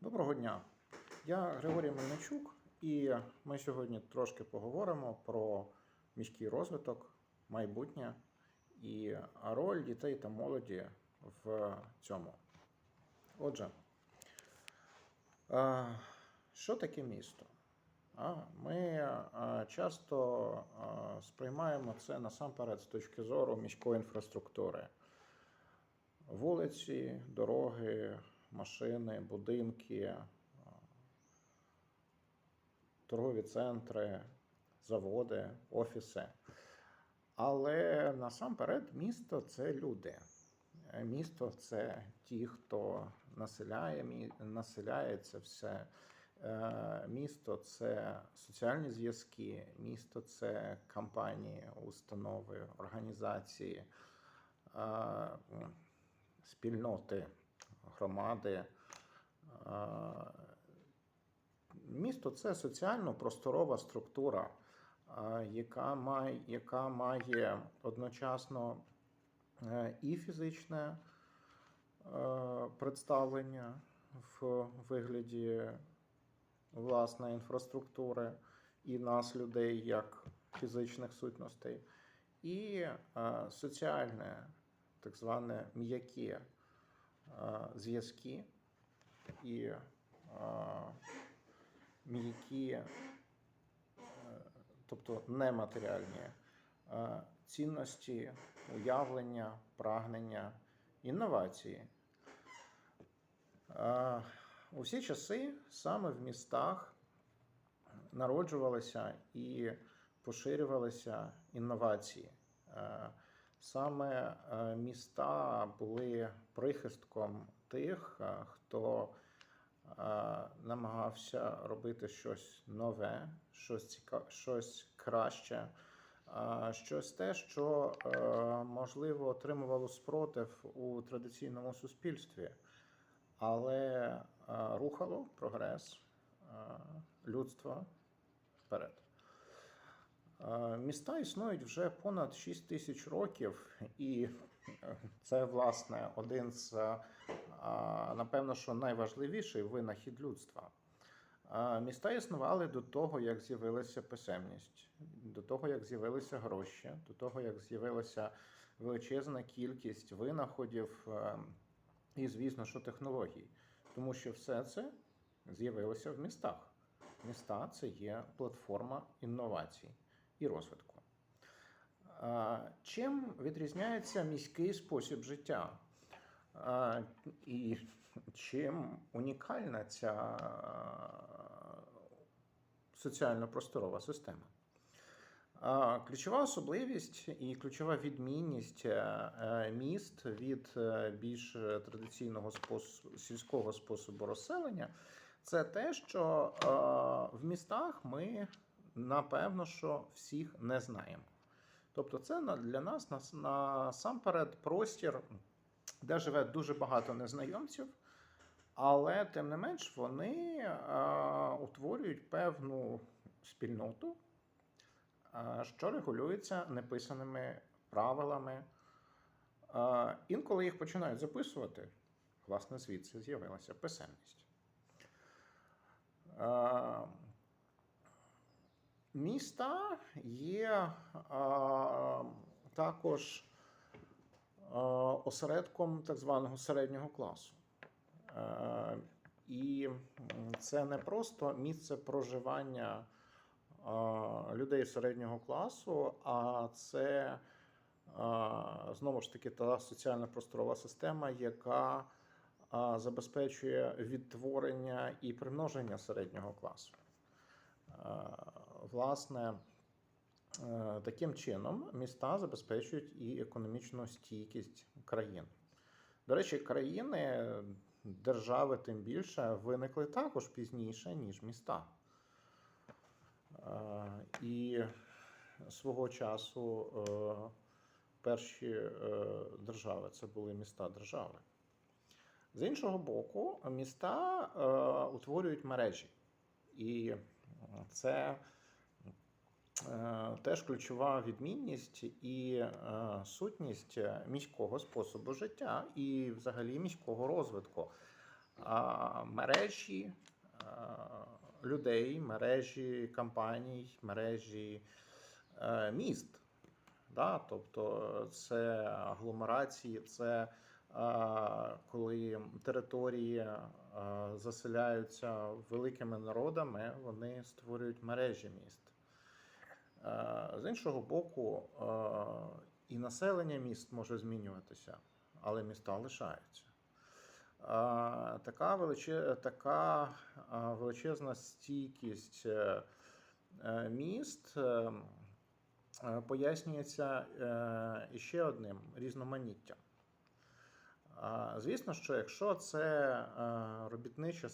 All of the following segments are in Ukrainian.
Доброго дня. Я Григорій Мельничук, і ми сьогодні трошки поговоримо про міський розвиток, майбутнє і роль дітей та молоді в цьому. Отже, що таке місто? Ми часто сприймаємо це насамперед з точки зору міської інфраструктури. Вулиці, дороги, машини, будинки, е, торгові центри, заводи, офіси. Але насамперед місто це люди. Е, Місто це ті, хто населяє, мі- населяє це все. Е, Місто це соціальні зв'язки, місто це компанії, установи, організації, спільноти, громади. Е, Місто це соціально-просторова структура, е, яка має, яка має одночасно е, і фізичне представлення в вигляді власної інфраструктури і нас, людей, як фізичних сутностей, і соціальне, так зване м'які е, зв'язки і е, м'які, е, тобто нематеріальні е, цінності, уявлення, прагнення, інновації. Е, У всі часи саме в містах народжувалися і поширювалися інновації. Саме е, міста були прихистком тих, е, хто е, намагався робити щось нове, щось ціка... щось краще, щось те, що можливо отримувало спротив у традиційному суспільстві, але рухало прогрес людства вперед. Міста існують вже понад 6 тисяч років, і е, це власне один з е, напевно, що найважливіший винахід людства. Міста існували до того, як з'явилася писемність, до того, як з'явилися гроші, до того, як з'явилася величезна кількість винаходів е, і, звісно, що технологій. Тому що все це з'явилося в містах. Міста це є платформа інновацій і розвитку. Чим відрізняється міський спосіб життя? І чим унікальна ця соціально-просторова система? Ключова особливість і ключова відмінність е, е, міст від е, більш традиційного сільського способу розселення це те, що в містах ми напевно, що всіх не знаємо. Тобто, це для нас нас- насамперед простір, де живе дуже багато незнайомців, але тим не менш вони утворюють певну спільноту, що регулюється неписаними правилами. Інколи їх починають записувати, власне, звідси з'явилася писемність. Міста є а, також а, осередком так званого середнього класу. Е, і це не просто місце проживання а, людей середнього класу, а це а, знову ж таки та соціальна просторова система, яка а, забезпечує відтворення і примноження середнього класу. Е, Власне, е, таким чином міста забезпечують і економічну стійкість країн. До речі, країни, держави тим більше виникли також пізніше, ніж міста. Е, І свого часу е, перші держави це були міста держави. З іншого боку, міста утворюють мережі. І це теж ключова відмінність і е, сутність міського способу життя і взагалі міського розвитку. мережі людей, мережі компаній, мережі е, міст. Да? Тобто це агломерації, це коли території заселяються великими народами, вони створюють мережі міст. Е, З іншого боку, е, і населення міст може змінюватися, але міста лишаються. Е, Така, величе, така величезна стійкість міст пояснюється е, іще одним різноманіттям. Звісно, що якщо це робітниче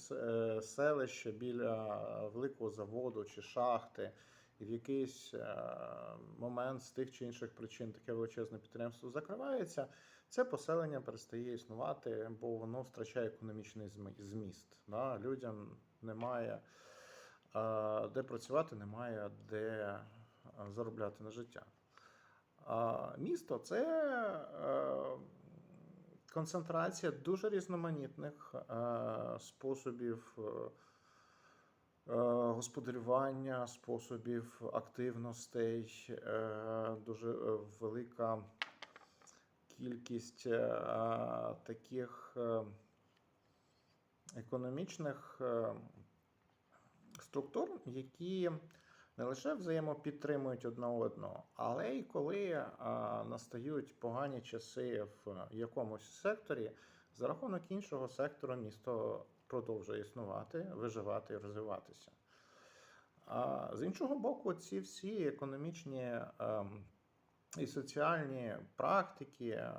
селище біля великого заводу чи шахти, і в якийсь е, момент з тих чи інших причин таке величезне підприємство закривається, це поселення перестає існувати, бо воно втрачає економічний зміст. Да? Людям немає е, де працювати, немає де е, заробляти на життя. Місто це концентрація дуже різноманітних способів. Е, Господарювання, способів активностей, е, дуже е, велика кількість таких економічних структур, які не лише взаємопідтримують одне одного, але й коли настають погані часи в якомусь секторі, за рахунок іншого сектору місто продовжує існувати, виживати і розвиватися. А з іншого боку, ці всі економічні ем, і соціальні практики, е,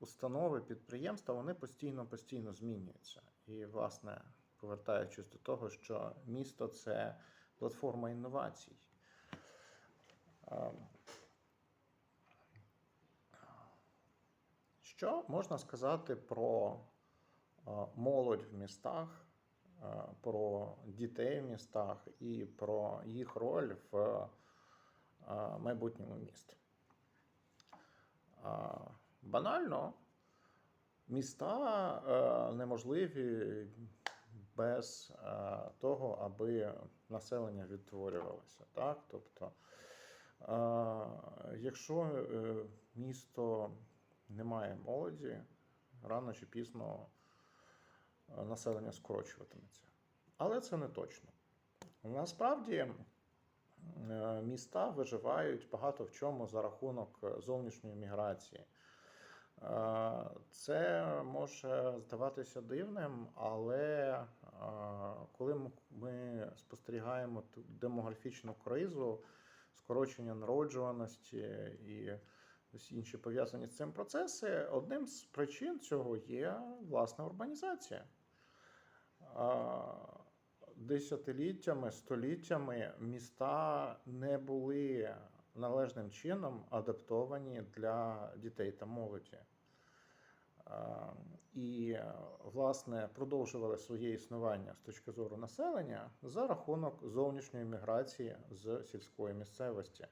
установи, підприємства, вони постійно постійно змінюються. І, власне, повертаючись до того, що місто це платформа інновацій. Ем, Що можна сказати про молодь в містах, про дітей в містах і про їх роль в майбутньому міст? Банально, міста неможливі без того, аби населення відтворювалося. Так? Тобто, якщо е, місто не має молоді, рано чи пізно населення скорочуватиметься. Але це не точно. Насправді е, міста виживають багато в чому за рахунок е, зовнішньої міграції. Е, Це може здаватися дивним, але е, коли ми спостерігаємо ту демографічну кризу, скорочення народжуваності і інші пов'язані з цим процеси, одним з причин цього є власна урбанізація. Десятиліттями, століттями міста не були належним чином адаптовані для дітей та молоді. І, власне, продовжували своє існування з точки зору населення за рахунок зовнішньої міграції з сільської місцевості.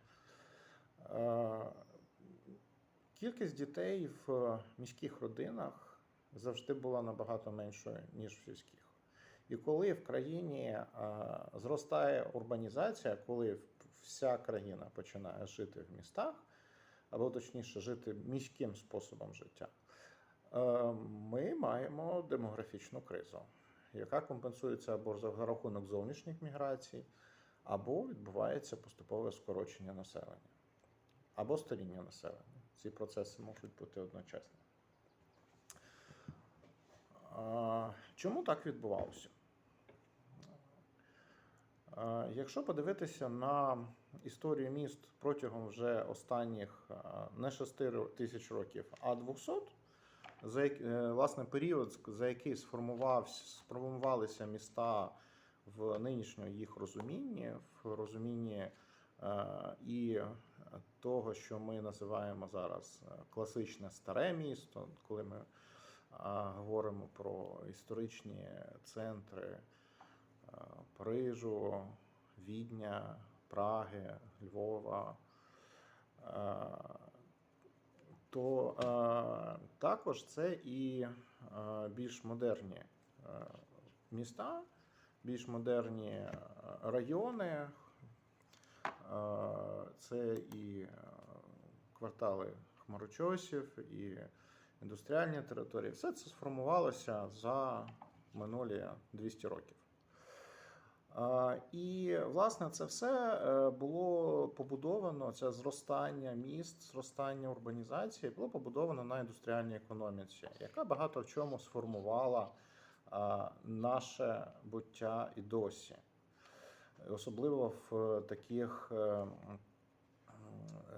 Кількість дітей в міських родинах завжди була набагато меншою, ніж в сільських. І коли в країні зростає урбанізація, коли вся країна починає жити в містах, або точніше жити міським способом життя, е, ми маємо демографічну кризу, яка компенсується або за рахунок зовнішніх міграцій, або відбувається поступове скорочення населення, або старіння населення. Ці процеси можуть бути одночасно. Чому так відбувалося? А, Якщо подивитися на історію міст протягом вже останніх не 6 тисяч років, а 200, за е, власне період, за який сформувалися міста в нинішньому їх розумінні, в розумінні е, і того, що ми називаємо зараз е, класичне старе місто, коли ми говоримо про історичні центри Парижу, Відня, Праги, Львова, то також це і е, більш модерні е, міста, більш модерні е, райони. Е, Це і е, квартали хмарочосів, і індустріальні території. Все це сформувалося за минулі 200 років. І, власне, це все е, було побудовано, це зростання міст, зростання урбанізації було побудовано на індустріальній економіці, яка багато в чому сформувала наше буття і досі. Особливо в таких е, м,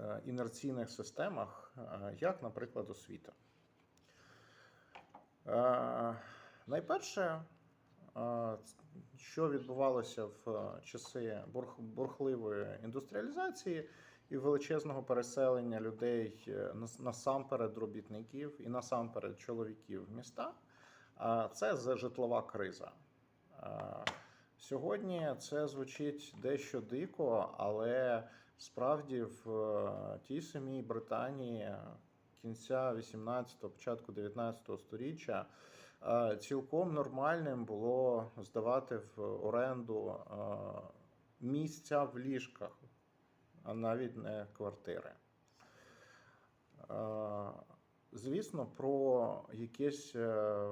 е, інерційних системах, як, наприклад, освіта. Найперше, що відбувалося в е, часи бурх- бурхливої індустріалізації і величезного переселення людей е, насамперед робітників і насамперед чоловіків в міста, це житлова криза. Е, Сьогодні це звучить дещо дико, але справді в тій самій Британії кінця 18-го, початку 19-го сторіччя цілком нормальним було здавати в оренду місця в ліжках, а навіть не квартири. Звісно, про якесь е,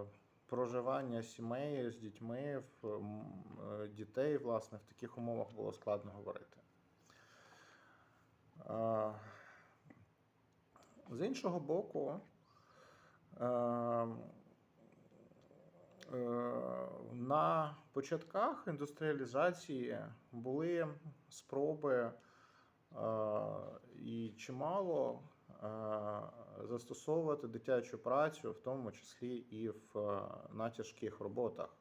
проживання сімей з дітьми, е, дітей, власне, в таких умовах було складно говорити. З іншого боку, е, е, на початках індустріалізації були спроби е, і чимало е, застосовувати дитячу працю, в тому числі і в е, натяжких роботах,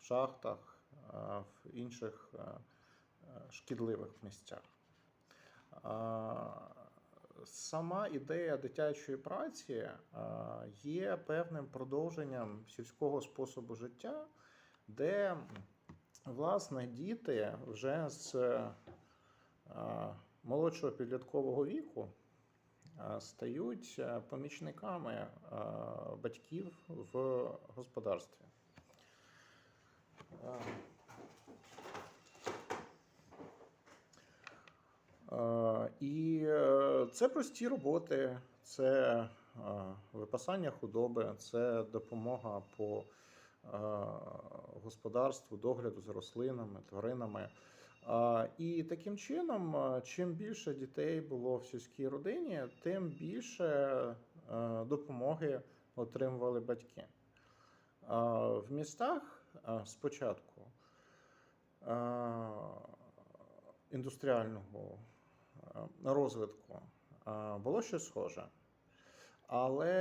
в шахтах, е, в інших е, е, шкідливих місцях. Сама ідея дитячої праці є певним продовженням сільського способу життя, де власне діти вже з молодшого підліткового віку стають помічниками батьків в господарстві. А, Е, І е, це прості роботи, це е, випасання худоби, це допомога по е, господарству, догляду за рослинами, тваринами. І таким чином, е, чим більше дітей було в сільській родині, тим більше допомоги отримували батьки. В містах спочатку індустріального розвитку було щось схоже. Але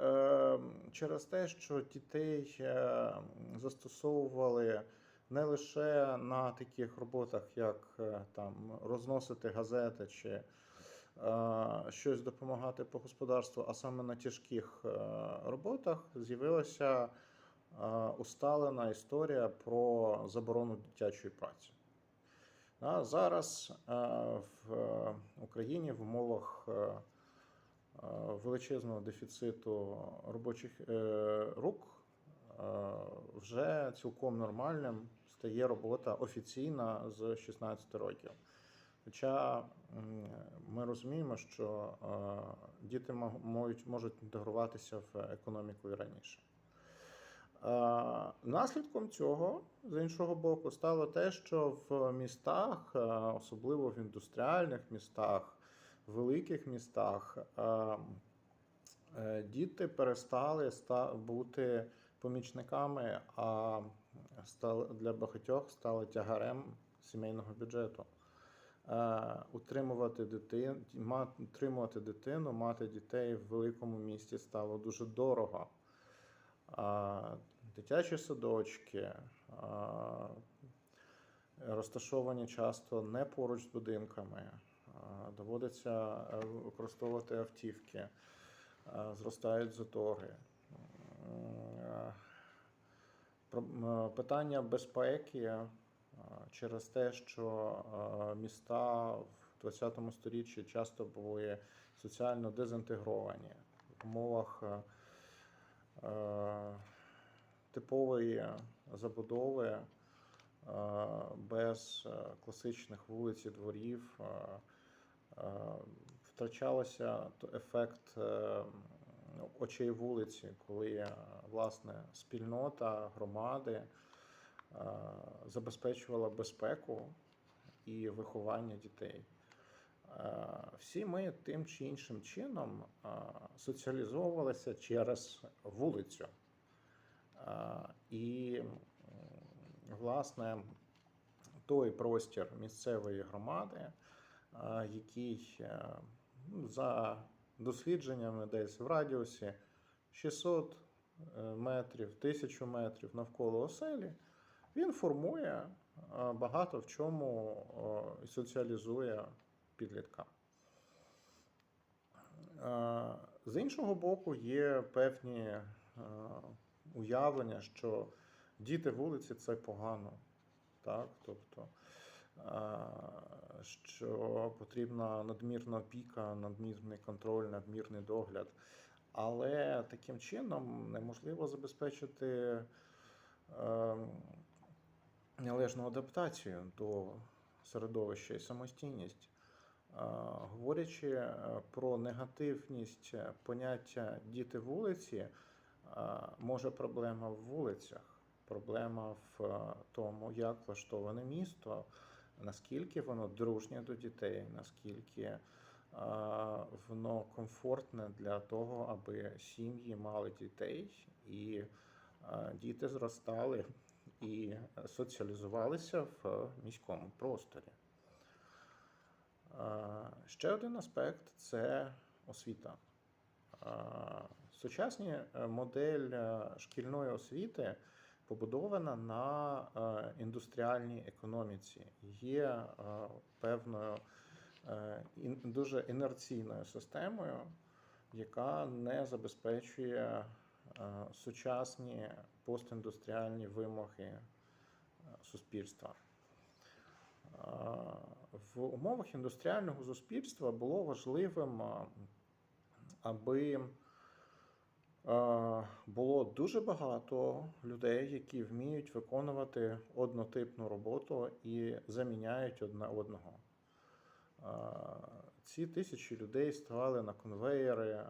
е, через те, що дітей е, застосовували не лише на таких роботах, як е, там розносити газети чи е, щось допомагати по господарству, а саме на тяжких е, роботах, з'явилася е, усталена історія про заборону дитячої праці. А зараз е, в е, Україні в умовах е, величезного дефіциту робочих рук вже цілком нормальним стає робота офіційна з 16 років. Хоча ми розуміємо, що діти мо- можуть, можуть інтегруватися в економіку і раніше. Наслідком цього, з іншого боку, стало те, що в містах, е, особливо в індустріальних містах, великих містах, е, е, діти перестали бути помічниками, а для багатьох стали тягарем сімейного бюджету. Утримувати дитину, утримувати дитину, мати дітей в великому місті стало дуже дорого. Дитячі садочки розташовані часто не поруч з будинками. Доводиться е, використовувати автівки, зростають затори. Е, Питання безпеки через те, що міста в 20 сторіччі часто були соціально дезінтегровані в умовах. Типової забудови е, без е, класичних вулиць і дворів. е, Втрачалося ефект очей вулиці, коли власне спільнота громади забезпечувала безпеку і виховання дітей. Всі ми тим чи іншим чином соціалізовувалися через вулицю. І, власне, той простір місцевої громади, який е, ну, за дослідженнями десь в радіусі 600 е, метрів, 1000 метрів навколо оселі, він формує е, багато в чому і соціалізує підлітка. З іншого боку, є певні уявлення, що діти вулиці це погано. Так? Тобто, що потрібна надмірна опіка, надмірний контроль, надмірний догляд. Але таким чином неможливо забезпечити е, належну адаптацію до середовища і самостійність. Говорячи е, про негативність поняття діти вулиці, може проблема в вулицях, проблема в е, тому, як влаштоване місто, наскільки воно дружнє до дітей, наскільки е, воно комфортне для того, аби сім'ї мали дітей і е, діти зростали і соціалізувалися в міському просторі. Ще один аспект це освіта. Сучасні е, модель е, шкільної освіти побудована на е, індустріальній економіці, є певною дуже інерційною системою, яка не забезпечує сучасні постіндустріальні вимоги суспільства. В умовах індустріального суспільства було важливим, аби було дуже багато людей, які вміють виконувати однотипну роботу і заміняють одне одного. Е, Ці тисячі людей ставали на конвеєри е,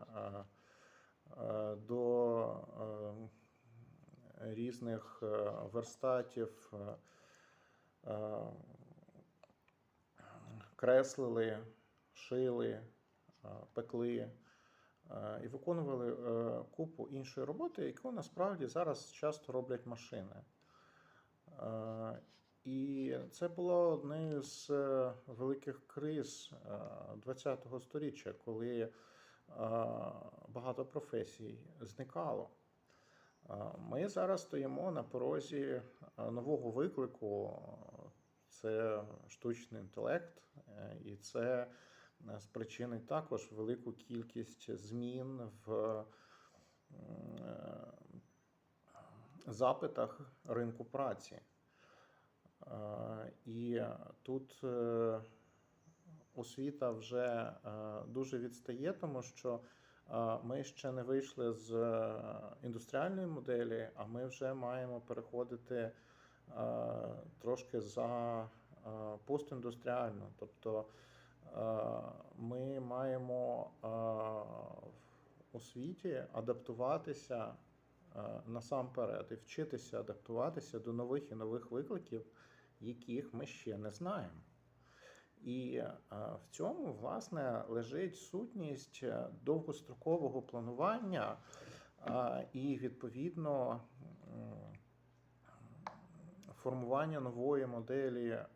е, до е, різних е, верстатів, е, е, креслили, шили, е, пекли е, і виконували е, купу іншої роботи, яку насправді зараз часто роблять машини. Е, І це було однією з е, великих криз ХХ століття, коли е, багато професій зникало. Е, Ми зараз стоїмо на порозі е, нового виклику. Це штучний інтелект, е, і це е, спричинить також велику кількість змін в е, запитах ринку праці. Е, І тут е, освіта вже е, дуже відстає, тому що е, ми ще не вийшли з е, індустріальної моделі, а ми вже маємо переходити е, трошки за е, постіндустріальну. Тобто е, ми маємо е, в освіті адаптуватися е, насамперед і вчитися адаптуватися до нових і нових викликів, яких ми ще не знаємо. І е, в цьому, власне, лежить сутність е, довгострокового планування е, і, відповідно, формування нової моделі е,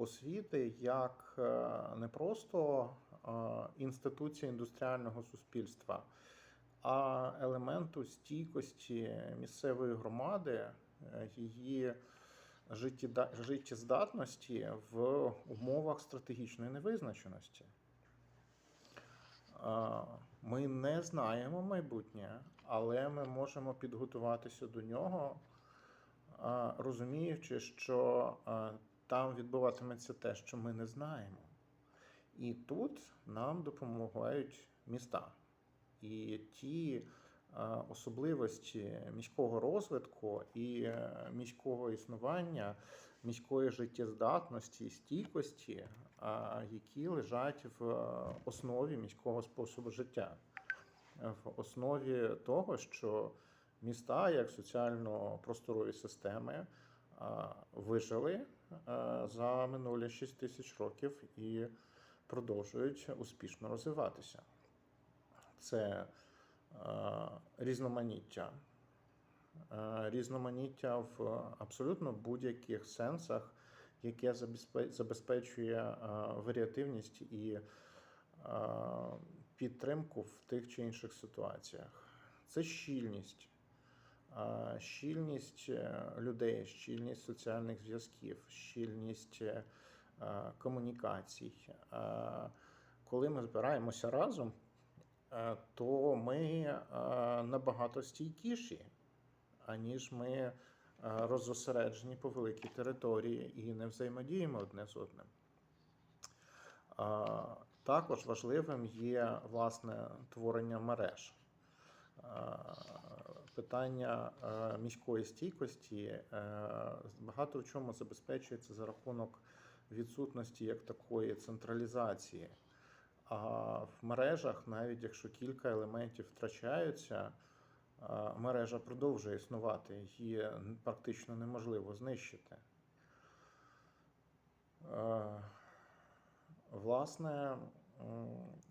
освіти як е, не просто е, інституція індустріального суспільства, а елементу стійкості місцевої громади, е, її життєздатності в умовах стратегічної невизначеності. Ми не знаємо майбутнє, але ми можемо підготуватися до нього, розуміючи, що там відбуватиметься те, що ми не знаємо. І тут нам допомагають міста. І ті особливості міського розвитку і е, міського існування, міської життєздатності і стійкості, які лежать в е, основі міського способу життя, в основі того, що міста як соціально-просторові системи вижили е, за минулі 6 тисяч років і продовжують успішно розвиватися. Це е, різноманіття. Е, Різноманіття в абсолютно будь-яких сенсах, яке забезпечує е, варіативність і е, підтримку в тих чи інших ситуаціях. Це щільність, е, щільність е, людей, щільність соціальних зв'язків, щільність е, комунікацій. Коли ми збираємося разом, е, то ми набагато стійкіші, аніж ми роззосереджені по великій території і не взаємодіємо одне з одним. Також важливим є власне творення мереж. Е, Питання е, міської стійкості е, багато в чому забезпечується за рахунок відсутності як такої централізації. А в мережах, навіть якщо кілька елементів втрачаються, мережа продовжує існувати, її практично неможливо знищити. Е, Власне,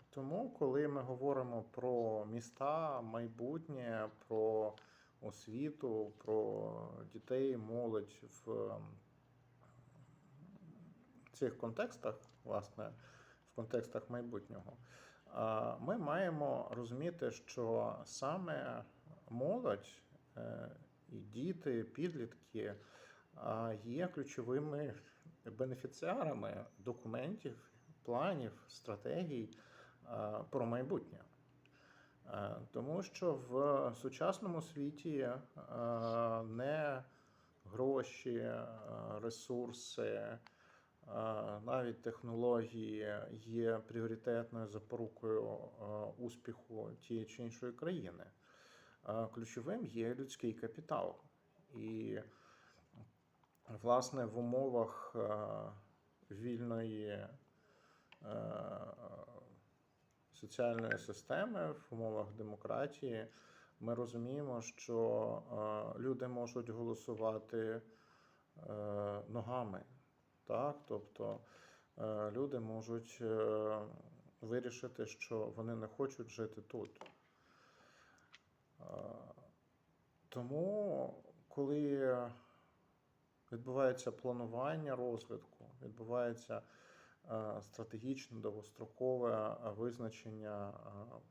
тому, коли ми говоримо про міста, майбутнє, про освіту, про дітей, молодь в цих контекстах, власне, в контекстах майбутнього, ми маємо розуміти, що саме молодь е, і діти, підлітки є ключовими бенефіціарами документів, планів, стратегій про майбутнє. Е, Тому що в сучасному світі е, не гроші, е, ресурси, е, навіть технології є пріоритетною запорукою е, успіху тієї чи іншої країни. Е, Ключовим є людський капітал. І, власне, в умовах е, вільної е, соціальної системи, в умовах демократії, ми розуміємо, що е, люди можуть голосувати е, ногами. Так? Тобто е, люди можуть вирішити, що вони не хочуть жити тут. Тому, коли відбувається планування розвитку, відбувається стратегічне довгострокове е, визначення е,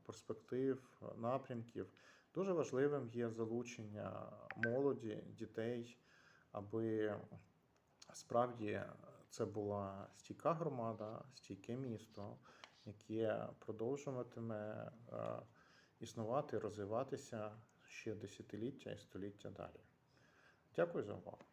перспектив, е, напрямків, дуже важливим є залучення молоді, дітей, аби справді це була стійка громада, стійке місто, яке продовжуватиме е, існувати, розвиватися ще десятиліття і століття далі. Дякую за увагу.